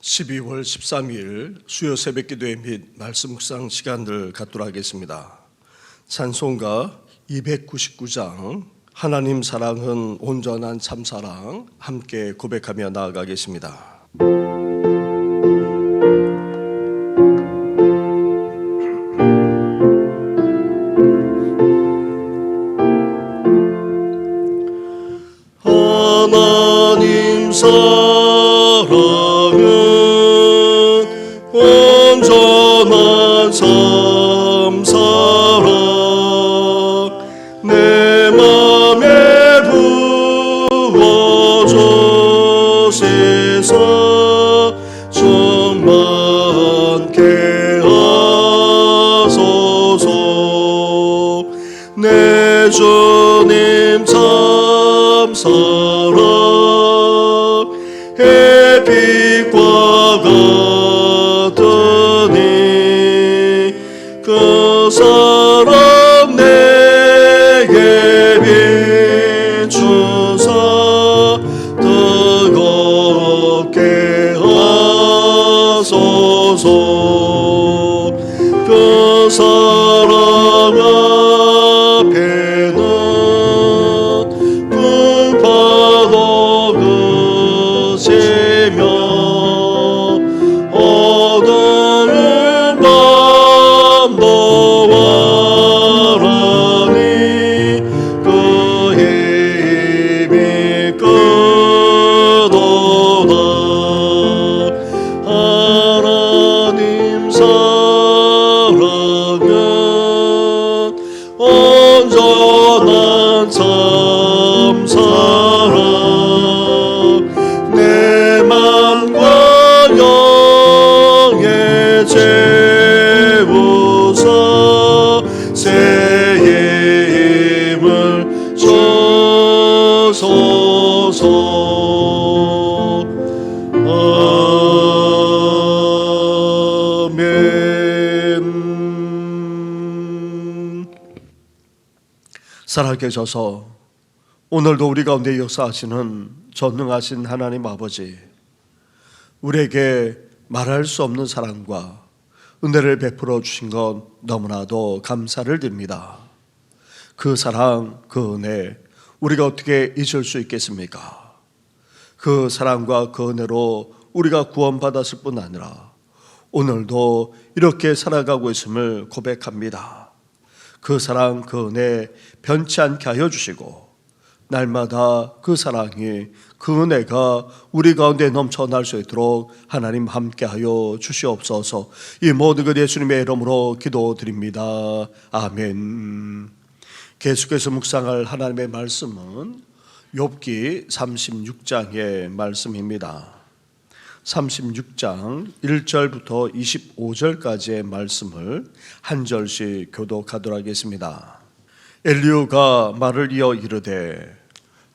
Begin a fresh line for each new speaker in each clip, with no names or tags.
12월 13일 수요 새벽 기도회 및 말씀 묵상 시간을 갖도록 하겠습니다. 찬송가 299장 하나님 사랑은 온전한 참사랑 함께 고백하며 나아가겠습니다. 살아계셔서 오늘도 우리 가운데 역사하시는 전능하신 하나님 아버지, 우리에게 말할 수 없는 사랑과 은혜를 베풀어 주신 것 너무나도 감사를 드립니다. 그 사랑, 그 은혜, 우리가 어떻게 잊을 수 있겠습니까? 그 사랑과 그 은혜로 우리가 구원받았을 뿐 아니라 오늘도 이렇게 살아가고 있음을 고백합니다. 그 사랑, 그 은혜 변치 않게 하여 주시고 날마다 그 사랑이 그 은혜가 우리 가운데 넘쳐날 수 있도록 하나님 함께하여 주시옵소서. 이 모든 것 예수님의 이름으로 기도드립니다. 아멘. 계속해서 묵상할 하나님의 말씀은 욥기 36장의 말씀입니다. 36장 1절부터 25절까지의 말씀을 한 절씩 교독하도록 하겠습니다. 엘리오가 말을 이어 이르되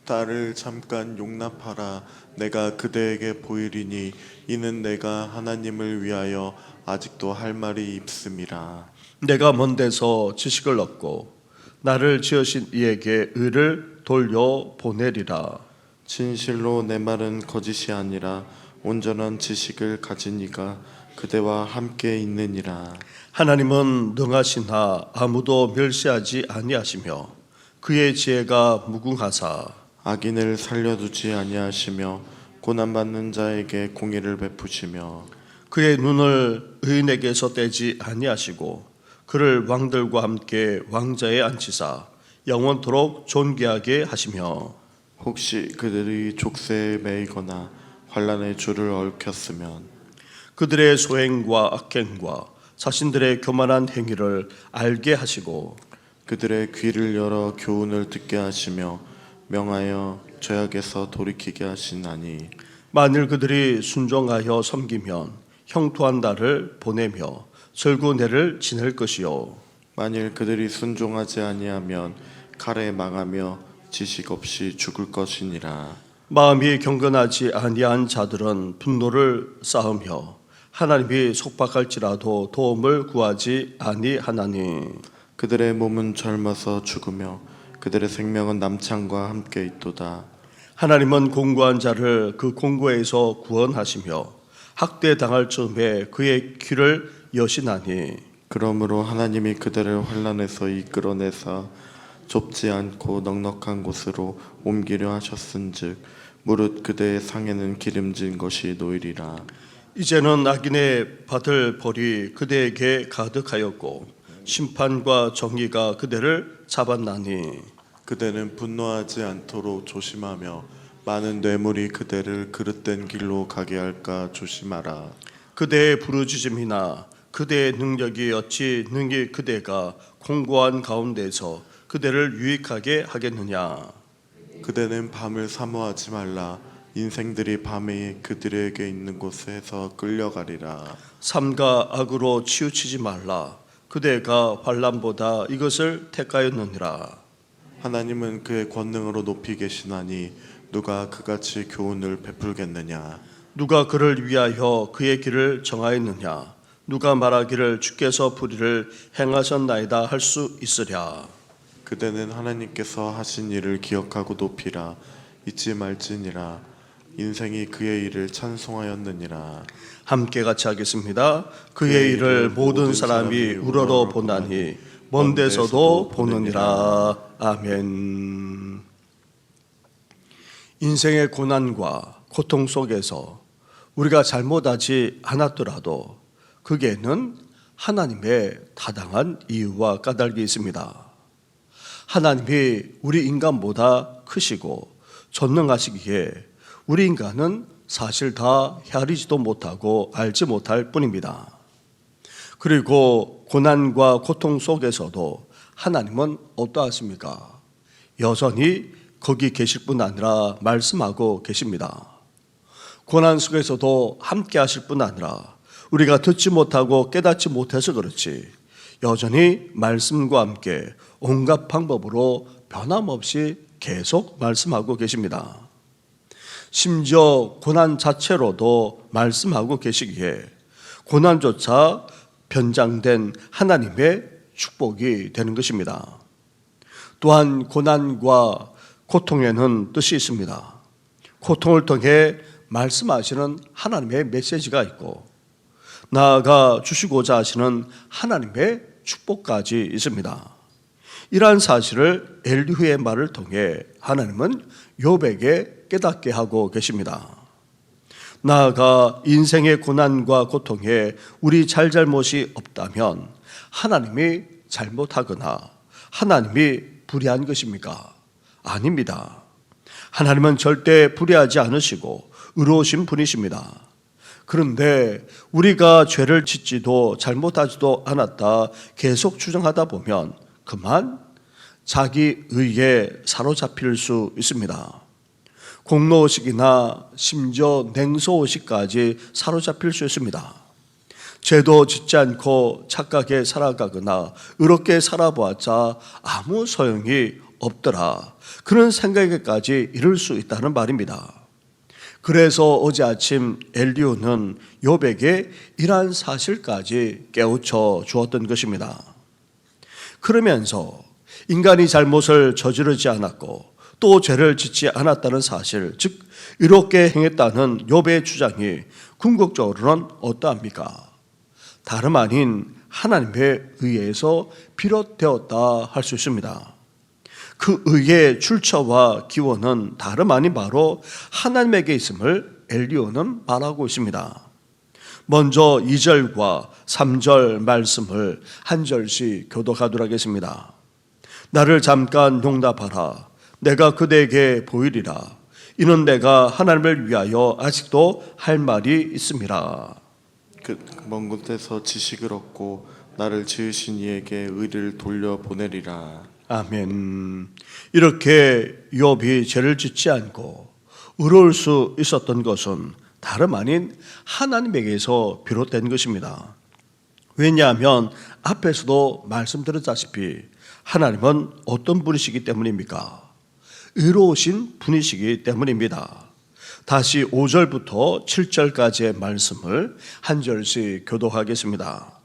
딸을 잠깐 용납하라 내가 그대에게 보이리니 이는 내가 하나님을 위하여 아직도 할 말이 있음이라
내가 먼 데서 지식을 얻고 나를 지으신 이에게 의를 돌려 보내리라.
진실로 내 말은 거짓이 아니라 온전한 지식을 가진 이가 그대와 함께 있느니라.
하나님은 능하시나 아무도 멸시하지 아니하시며 그의 지혜가 무궁하사
악인을 살려두지 아니하시며 고난 받는 자에게 공의를 베푸시며
그의 눈을 의인에게서 떼지 아니하시고 그를 왕들과 함께 왕자에 앉히사 영원토록 존귀하게 하시며
혹시 그들이 족쇄에 매이거나 환란의 줄을 얽혔으면
그들의 소행과 악행과 자신들의 교만한 행위를 알게 하시고
그들의 귀를 열어 교훈을 듣게 하시며 명하여 죄악에서 돌이키게 하시나니
만일 그들이 순종하여 섬기면 형통한 날을 보내며 절구내를 지낼 것이요.
만일 그들이 순종하지 아니하면 칼에 망하며 지식 없이 죽을 것이니라
마음이 경건하지 아니한 자들은 분노를 쌓으며 하나님이 속박할지라도 도움을 구하지 아니하나니.
그들의 몸은 젊어서 죽으며 그들의 생명은 남창과 함께 있도다.
하나님은 공고한 자를 그 공고에서 구원하시며 학대 당할 즈음에 그의 귀를 여시나니.
그러므로 하나님이 그들을 환란에서 이끌어내사 좁지 않고 넉넉한 곳으로 옮기려 하셨은즉 무릇 그대의 상에는 기름진 것이 놓이리라.
이제는 악인의 받을 벌이 그대에게 가득하였고 심판과 정의가 그대를 잡았나니.
그대는 분노하지 않도록 조심하며 많은 뇌물이 그대를 그릇된 길로 가게 할까 조심하라.
그대의 부르짖음이나 그대의 능력이 어찌 능히 그대가 공고한 가운데서 그대를 유익하게 하겠느냐?
그대는 밤을 사모하지 말라. 인생들이 밤에 그들에게 있는 곳에서 끌려가리라.
삼가 악으로 치우치지 말라. 그대가 환란보다 이것을 택하였느니라.
하나님은 그의 권능으로 높이 계시나니 누가 그같이 교훈을 베풀겠느냐?
누가 그를 위하여 그의 길을 정하였느냐? 누가 말하기를 주께서 불의를 행하셨나이다 할 수 있으랴
그대는 하나님께서 하신 일을 기억하고 높이라 잊지 말지니라 인생이 그의 일을 찬송하였느니라
함께 같이 하겠습니다. 그의 일을 모든 사람이 우러러 보나니 먼 데서도 보느니라. 아멘. 인생의 고난과 고통 속에서 우리가 잘못하지 않았더라도 그게는 하나님의 타당한 이유와 까닭이 있습니다. 하나님이 우리 인간보다 크시고 전능하시기에 우리 인간은 사실 다 헤아리지도 못하고 알지 못할 뿐입니다. 그리고 고난과 고통 속에서도 하나님은 어떠하십니까? 여전히 거기 계실 뿐 아니라 말씀하고 계십니다. 고난 속에서도 함께 하실 뿐 아니라 우리가 듣지 못하고 깨닫지 못해서 그렇지 여전히 말씀과 함께 온갖 방법으로 변함없이 계속 말씀하고 계십니다. 심지어 고난 자체로도 말씀하고 계시기에 고난조차 변장된 하나님의 축복이 되는 것입니다. 또한 고난과 고통에는 뜻이 있습니다. 고통을 통해 말씀하시는 하나님의 메시지가 있고 나아가 주시고자 하시는 하나님의 축복까지 있습니다. 이러한 사실을 엘리후의 말을 통해 하나님은 요백에 깨닫게 하고 계십니다. 나아가 인생의 고난과 고통에 우리 잘잘못이 없다면 하나님이 잘못하거나 하나님이 불의한 것입니까? 아닙니다. 하나님은 절대 불의하지 않으시고 의로우신 분이십니다. 그런데 우리가 죄를 짓지도 잘못하지도 않았다 계속 주장하다 보면 그만 자기 의에 사로잡힐 수 있습니다. 공로의식이나 심지어 냉소의식까지 사로잡힐 수 있습니다. 죄도 짓지 않고 착하게 살아가거나 의롭게 살아보았자 아무 소용이 없더라. 그런 생각에까지 이를 수 있다는 말입니다. 그래서 어제 아침 엘리오는 요백에 이러한 사실까지 깨우쳐 주었던 것입니다. 그러면서 인간이 잘못을 저지르지 않았고 또 죄를 짓지 않았다는 사실, 즉 이롭게 행했다는 욥의 주장이 궁극적으로는 어떠합니까? 다름 아닌 하나님의 의에서 비롯되었다 할 수 있습니다. 그 의의 출처와 기원은 다름 아닌 바로 하나님에게 있음을 엘리오는 말하고 있습니다. 먼저 2절과 3절 말씀을 한 절씩 교독하도록 하겠습니다. 나를 잠깐 용납하라. 내가 그대에게 보이리라. 이는 내가 하나님을 위하여 아직도 할 말이 있음이라.
그먼 곳에서 지식을 얻고 나를 지으신 이에게 의를 돌려 보내리라
아멘. 이렇게 욥이 죄를 짓지 않고 의로울 수 있었던 것은 다름 아닌 하나님에게서 비롯된 것입니다. 왜냐하면 앞에서도 말씀드렸다시피 하나님은 어떤 분이시기 때문입니까? 의로우신 분이시기 때문입니다. 다시 5절부터 7절까지의 말씀을 한 절씩 교독하겠습니다.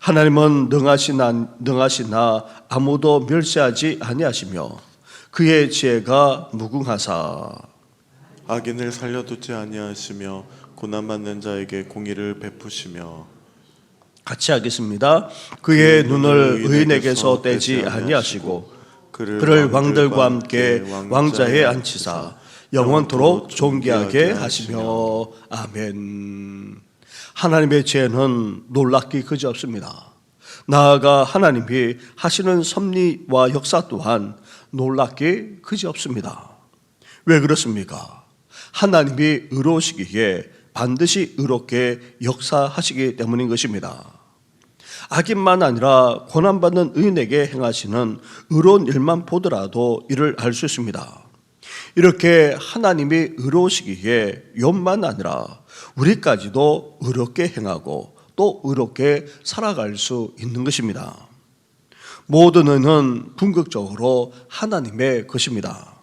하나님은 능하시나, 능하시나 아무도 멸시하지 아니하시며 그의 지혜가 무궁하사
악인을 살려두지 아니하시며 고난받는 자에게 공의를 베푸시며
같이 하겠습니다. 그의 눈을 의인에게서 떼지 아니하시고 그를 왕들과 함께 왕자에 앉히사 영원토록 존귀하게 하시며 아멘. 하나님의 죄는 놀랍기 그지없습니다. 나아가 하나님이 하시는 섭리와 역사 또한 놀랍기 그지없습니다. 왜 그렇습니까? 하나님이 의로우시기에 반드시 의롭게 역사하시기 때문인 것입니다. 악인만 아니라 고난받는 의인에게 행하시는 의로운 일만 보더라도 이를 알 수 있습니다. 이렇게 하나님이 의로우시기에 욕만 아니라 우리까지도 의롭게 행하고 또 의롭게 살아갈 수 있는 것입니다. 모든 의는 궁극적으로 하나님의 것입니다.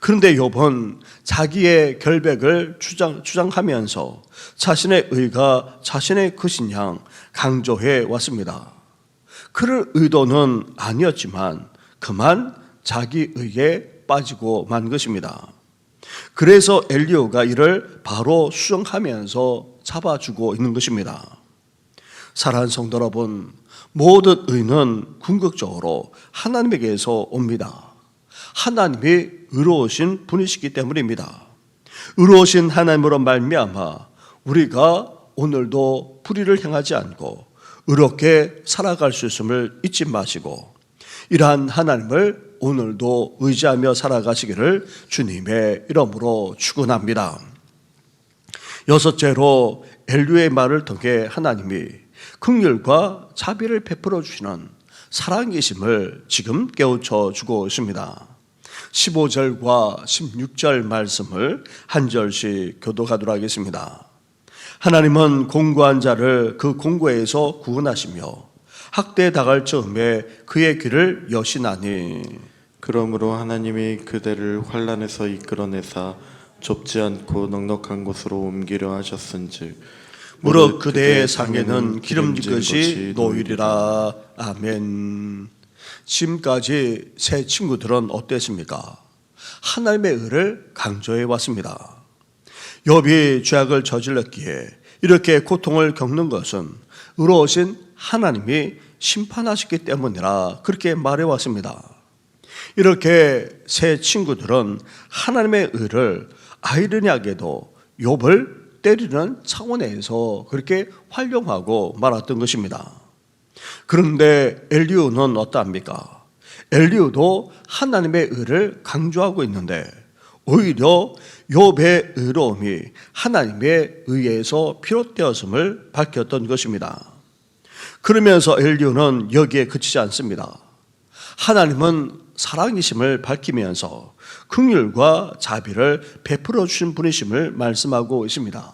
그런데 욥은 자기의 결백을 주장, 주장하면서 자신의 의가 자신의 양 강조해 왔습니다. 그럴 의도는 아니었지만 그만 자기 의에 빠지고 만 것입니다. 그래서 엘리오가 이를 바로 수정하면서 잡아주고 있는 것입니다. 사랑하는 성도 여러분, 모든 의는 궁극적으로 하나님에게서 옵니다. 하나님이 의로우신 분이시기 때문입니다. 의로우신 하나님으로 말미암아 우리가 오늘도 불의를 행하지 않고 의롭게 살아갈 수 있음을 잊지 마시고 이러한 하나님을 오늘도 의지하며 살아가시기를 주님의 이름으로 축원합니다. 여섯째로 엘류의 말을 통해 하나님이 긍휼과 자비를 베풀어 주시는 사랑이심을 지금 깨우쳐 주고 있습니다. 15절과 16절 말씀을 한 절씩 교독하도록 하겠습니다. 하나님은 공고한 자를 그 공고에서 구원하시며 학대에 당할 즈음에 그의 귀를 여시나니
그러므로 하나님이 그대를 환란에서 이끌어내사 좁지 않고 넉넉한 곳으로 옮기려 하셨은즉
무릇 그대의 상에는 기름진 것이 노일이라 아멘. 지금까지 새 친구들은 어땠습니까? 하나님의 의를 강조해 왔습니다. 욥이 죄악을 저질렀기에 이렇게 고통을 겪는 것은 의로우신 하나님이 심판하셨기 때문이라 그렇게 말해 왔습니다. 이렇게 새 친구들은 하나님의 의를 아이러니하게도 욥을 때리는 차원에서 그렇게 활용하고 말았던 것입니다. 그런데 엘리우는 어떠합니까? 엘리우도 하나님의 의를 강조하고 있는데 오히려 욥의 의로움이 하나님의 의에서 비롯되었음을 밝혔던 것입니다. 그러면서 엘리우는 여기에 그치지 않습니다. 하나님은 사랑이심을 밝히면서 긍휼과 자비를 베풀어 주신 분이심을 말씀하고 있습니다.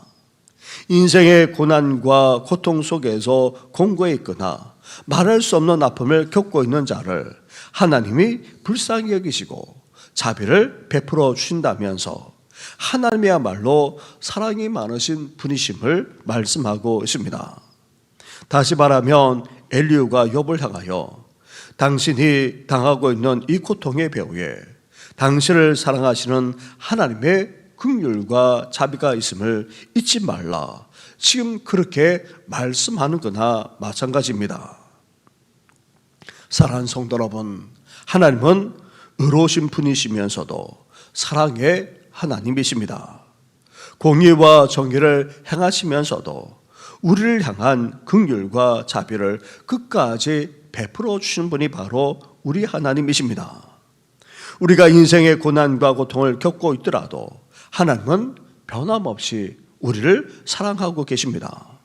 인생의 고난과 고통 속에서 공고해 있거나 말할 수 없는 아픔을 겪고 있는 자를 하나님이 불쌍히 여기시고 자비를 베풀어 주신다면서 하나님이야말로 사랑이 많으신 분이심을 말씀하고 있습니다. 다시 말하면 엘리우가 욥을 향하여 당신이 당하고 있는 이 고통의 배후에 당신을 사랑하시는 하나님의 긍휼과 자비가 있음을 잊지 말라. 지금 그렇게 말씀하는 거나 마찬가지입니다. 사랑하는 성도 여러분, 하나님은 의로우신 분이시면서도 사랑의 하나님이십니다. 공의와 정의를 행하시면서도 우리를 향한 긍휼과 자비를 끝까지 베풀어 주신 분이 바로 우리 하나님이십니다. 우리가 인생의 고난과 고통을 겪고 있더라도 하나님은 변함없이 우리를 사랑하고 계십니다.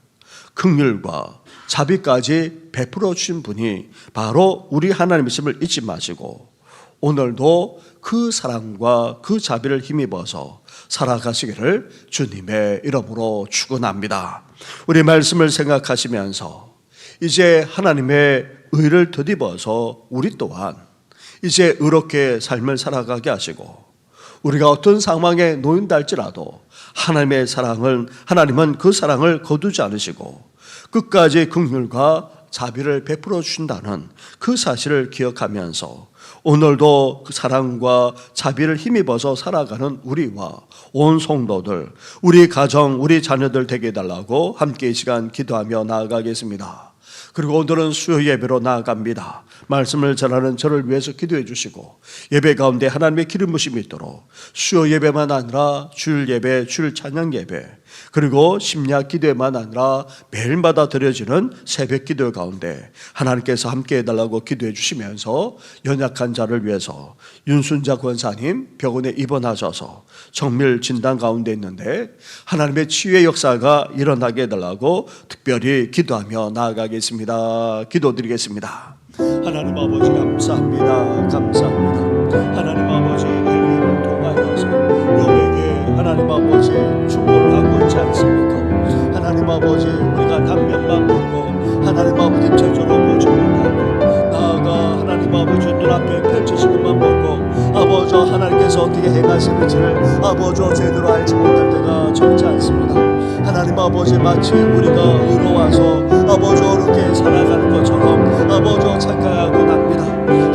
긍휼과 자비까지 베풀어 주신 분이 바로 우리 하나님이심을 잊지 마시고 오늘도 그 사랑과 그 자비를 힘입어서 살아가시기를 주님의 이름으로 축원합니다. 우리 말씀을 생각하시면서 이제 하나님의 의를 덧입어서 우리 또한 이제 의롭게 삶을 살아가게 하시고 우리가 어떤 상황에 놓인다 할지라도 하나님의 사랑을 하나님은 그 사랑을 거두지 않으시고 끝까지 긍휼과 자비를 베풀어 주신다는 그 사실을 기억하면서 오늘도 그 사랑과 자비를 힘입어서 살아가는 우리와 온 성도들, 우리 가정, 우리 자녀들 되게 해달라고 함께 이 시간 기도하며 나아가겠습니다. 그리고 오늘은 수요 예배로 나아갑니다. 말씀을 전하는 저를 위해서 기도해 주시고 예배 가운데 하나님의 기름 부심이 있도록 수요 예배만 아니라 주일 예배, 주일 찬양 예배 그리고 심야 기도에만 아니라 매일마다 드려지는 새벽 기도 가운데 하나님께서 함께 해달라고 기도해 주시면서 연약한 자를 위해서 윤순자 권사님 병원에 입원하셔서 정밀 진단 가운데 있는데 하나님의 치유의 역사가 일어나게 해달라고 특별히 기도하며 나아가겠습니다. 기도드리겠습니다. 하나님 아버지 감사합니다. 감사합니다. 하나님 아버지 엘리를 통하여서 여기에게 하나님 아버지 축복을 하고 있지 않습니까? 하나님 아버지 하나님께서 어떻게 행하시는지를 아버지 제대로 알지 못할 때가 적지 않습니다. 하나님 아버지 마치 우리가 의로와서 아버지 어렵게 살아가는 것처럼 아버지 착각하고 납니다.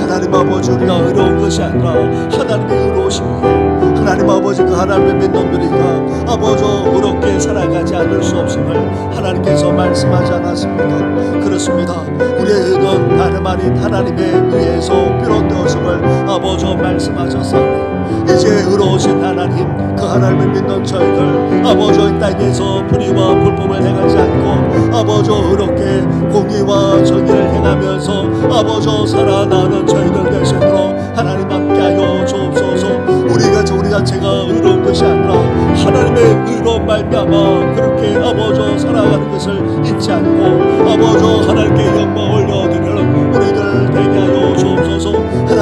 하나님 아버지 우리가 의로운 것이 아니라 하나님의 의로우심이에 하나님 아버지 그 하나님의 믿는 우리가 아버지 어렵게 살아가지 않을 수 없음을 하나님께서 말씀하지 않았습니까? 그렇습니다. 우리의 의는 다름 아닌 하나님의 의에서 비롯되었음을 아버지 말씀하셨사니 이제 의로우신 하나님 그 하나님을 믿는 저희들 아버지 이 땅에서 불의와 불법을 행하지 않고 아버지 의롭게 공의와 정의를 행하면서 아버지 살아나는 저희들 되시도록 하나님 함께하여 주옵소서. 우리가 저 우리 자체가 의로운 것이 아니라 하나님의 의로운 말미암아 그렇게 아버지 살아가는 것을 잊지 않고 아버지 하나님께 영광 올려드리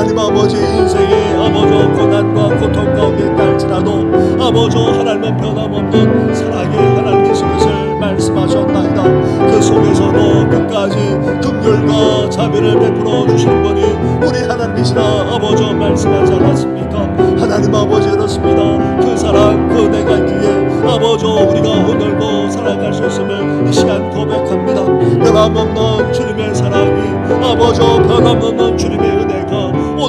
하나님 아버지 인생의 아버지 고난과 고통 가운데 있할지라도 아버지 하나님은 변함없는 사랑의 하나님이신 것을 말씀하셨나이다. 그 속에서도 끝까지 긍휼과 자비를 베풀어 주시는 분이 우리 하나님이시라 아버지 말씀하지 않았습니까? 하나님 아버지 그렇습니다. 그 사랑 그 내가 있기에 아버지 우리가 오늘도 살아갈 수 있음을 이 시간 고백합니다. 변함없는 주님의 사랑이 아버지 변함없는 주님의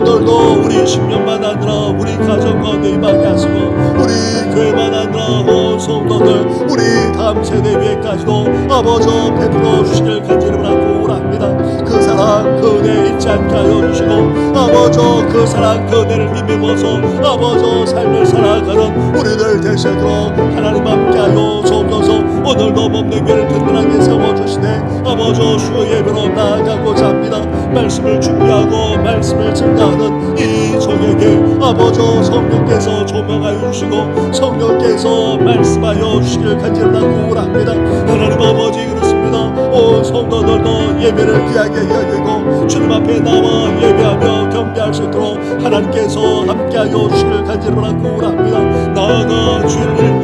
오늘도 우리 심령만 아니라 우리 가정 가운데 임하게 하시고 우리 교회만 아니라 온 성도들 우리 다음 세대 위에까지도 아버지 베풀어 주시길 간절히 바라고 합니다. 그 사랑 그 은혜 잊지 않게 하여 주시고 아버지 그 사랑 그 은혜를 힘입어서 아버지 삶을 살아가는 우리들 되시도록 하나님 함께 하여 주옵소서 오늘도 몸된 교를 든든하게 세워주시네. 아버지 주 예배로 나아가고자 합니다. 말씀을 준비하고 말씀을 증가하는 이 종에게 아버지 성령께서 조명하여 주시고 성령께서 말씀하여 주시길 간절하고 합니다. 하나님 아버지 그렇습니다. 온 성도들도 예배를 귀하게 여기고 주님 앞에 나와 예배하며 경배할 수 있도록 하나님께서 함께하여 주시길 간절하고 합니다. 나아가 주일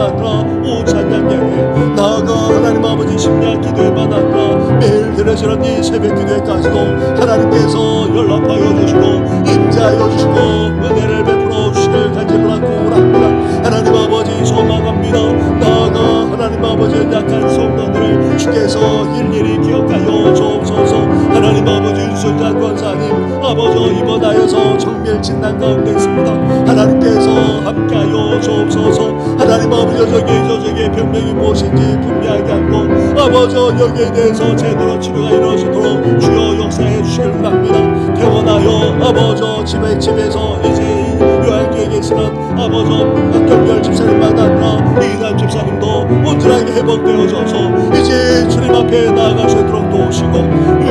아니라 오 찬양 예배 나아가 하나님 아버지 기도에만 아니라 매일 드려지는 이 새벽 기도에까지도 하나님께서 연락하여 주시고 임재하여 주시고 은혜를 베풀어 주시길 간절하고 합니다. 하나님 아버지 소망합니다. 나아가 하나님 아버지 약한 성도들을 주께서 일일이 기억하여 주옵소서. 하나님 아버지 윤 순자 권사님 아버지 입원하여서 정밀 진단 가운데 있습니다. 하나님께서 함께하여 주옵소서. 하나님 아버지 저게 저게 병명이 무엇인지 분명하게 하고 아버지 여기에 대해서 제대로 치료가 이루어지도록 주여 역사해 주시길 바랍니다. 퇴원하여 아버지 집에 집에서 이제 요한교에 계시는 아버지 박경별 집사님만 아니라 이단 집사님도 온전하게 회복되어져서 이제 주님 앞에 나아가시도록 도우시고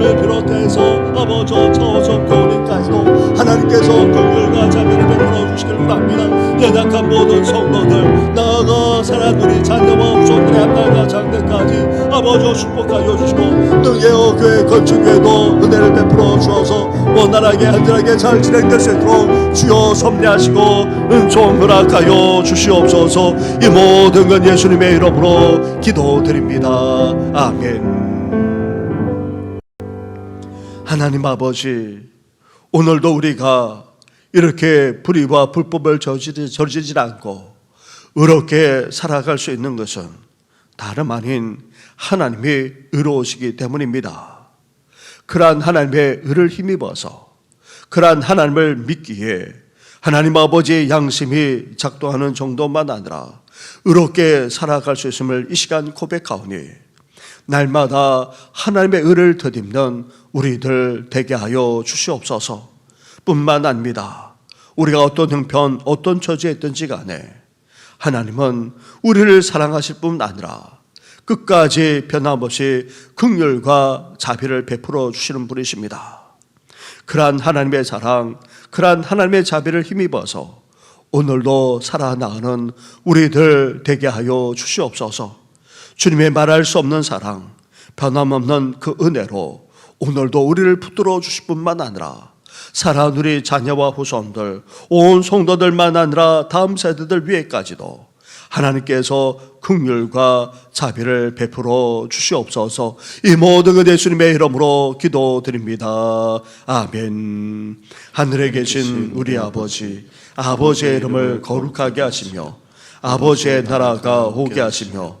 집사님을 비롯해서 아버지 차오선 교우님까지도 하나님께서 긍휼과 자비를 베풀어 주시길 바랍니다 연약한 모든 성도들 나아가 우리 자녀와 후손들의 한날과 장대까지 아버지 축복하여 주시고 능예어 교회 건축교회도 은혜를 베풀어 주어서 원활하게 안전하게 잘 진행될 수 있도록 주여 섭리하시고 은총 허락하여 주시옵소서. 이 모든 건 예수님의 이름으로 기도드립니다. 아멘 하나님 아버지 오늘도 우리가 이렇게 불의와 불법을 저지르지, 저지르지 않고 의롭게 살아갈 수 있는 것은 다름 아닌 하나님이 의로우시기 때문입니다. 그러한 하나님의 의를 힘입어서 그러한 하나님을 믿기에 하나님 아버지의 양심이 작동하는 정도만 아니라 의롭게 살아갈 수 있음을 이 시간 고백하오니 날마다 하나님의 의를 더듬는 우리들 되게 하여 주시옵소서 뿐만 아닙니다. 우리가 어떤 형편, 어떤 처지에 있든지 간에 하나님은 우리를 사랑하실 뿐 아니라 끝까지 변함없이 극렬과 자비를 베풀어 주시는 분이십니다. 그러한 하나님의 사랑, 그러한 하나님의 자비를 힘입어서 오늘도 살아나가는 우리들 되게 하여 주시옵소서. 주님의 말할 수 없는 사랑, 변함없는 그 은혜로 오늘도 우리를 붙들어 주실 뿐만 아니라 사랑하는 우리 자녀와 후손들, 온 성도들만 아니라 다음 세대들 위에까지도 하나님께서 긍휼과 자비를 베풀어 주시옵소서. 이 모든 은 예수님의 이름으로 기도드립니다. 아멘. 하늘에 계신 우리 아버지, 아버지의 이름을 거룩하게 하시며 아버지의 나라가 오게 하시며